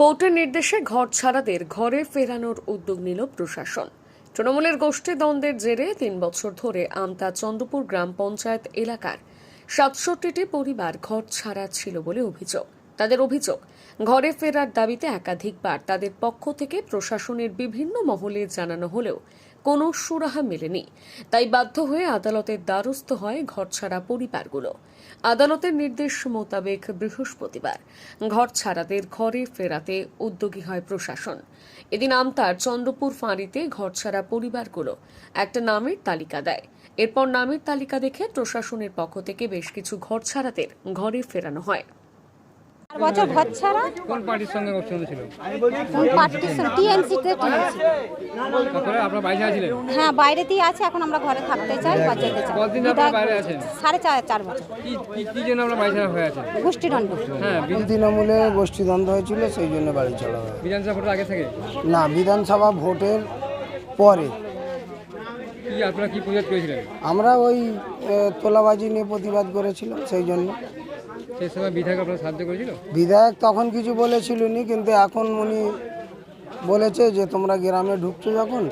কোর্টের নির্দেশে ঘর ছাড়াদের ঘরে ফেরানোর উদ্যোগ নিল প্রশাসন। তৃণমূলের গোষ্ঠী দ্বন্দ্বের জেরে তিন বছর ধরে আমতা চন্দ্রপুর গ্রাম পঞ্চায়েত এলাকার সাতষট্টিটি পরিবার ঘর ছাড়া ছিল বলে অভিযোগ। তাদের অভিযোগ, ঘরে ফেরার দাবিতে একাধিকবার তাদের পক্ষ থেকে প্রশাসনের বিভিন্ন মহলে জানানো হলেও কোনো সুরাহা মেলেনি। তাই বাধ্য হয়ে আদালতের দ্বারস্থ হয় ঘরছাড়া পরিবারগুলো। আদালতের নির্দেশ মোতাবেক বৃহস্পতিবার ঘর ছাড়াদের ঘরে ফেরাতে উদ্যোগী হয় প্রশাসন। এদিন আমতার চন্দ্রপুর ফাঁড়িতে ঘরছাড়া পরিবারগুলো একটা নামের তালিকা দেয়। এরপর নামের তালিকা দেখে প্রশাসনের পক্ষ থেকে বেশ কিছু ঘর ছাড়াদের ঘরে ফেরানো হয়। বছর ঘর ছাড়া? কোন পার্টির সঙ্গে অপশন ছিল? পার্টিশন টিএমসিতে টিএমসি তারপরে আপনার বাইরে হ্যাঁ বাইরেতেই আছে এখন আমরা ঘরে থাকতে চাই বা যেতে চাই। কতদিন আপনারা বাইরে আছেন? সাড়ে চার চার বছর। কি কি- কি জন্য আপনার বাইরে হয়ে আছেন? গোষ্ঠীদণ্ড। হ্যাঁ তৃণমূলে গোষ্ঠীদ্বন্দ্ব হয়েছিল সেই জন্য বাড়ি চলা হয়। বিধানসভা ভোটের আগে থেকে? না বিধানসভা ভোটের পরে। আপনারা কি প্রতিবাদ করেছিলেন? আমরা ওই তোলাবাজি নিয়ে প্রতিবাদ করেছিলাম সেই জন্য। সেই সময় বিধায়ক আপনার সাহায্য করেছিল? বিধায়ক তখন কিছু বলেছিল নি কিন্তু এখন উনি বলেছে যে তোমরা গ্রামে ঢুকছো যখন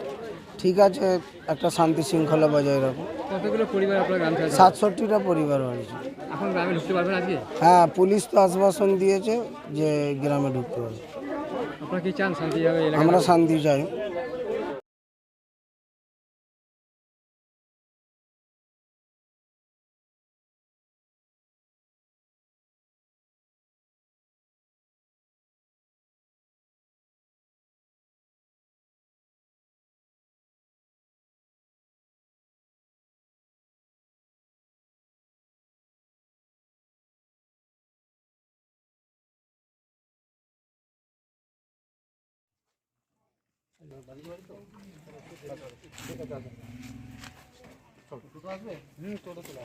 ঠিক আছে একটা শান্তি শৃঙ্খলা বজায় রাখো। কতগুলো পরিবার আপনার গ্রাম ছাড়া সাতষট্টিটা পরিবার হয়েছে এখন গ্রামে ঢুকতে পারবেন আজকে? হ্যাঁ পুলিশ তো আশ্বাসন দিয়েছে যে গ্রামে ঢুকতে পারবে। আপনারা কি চান শান্তিভাবে এলাকা আমরা শান্তি চাই। হুম টোটো তোলা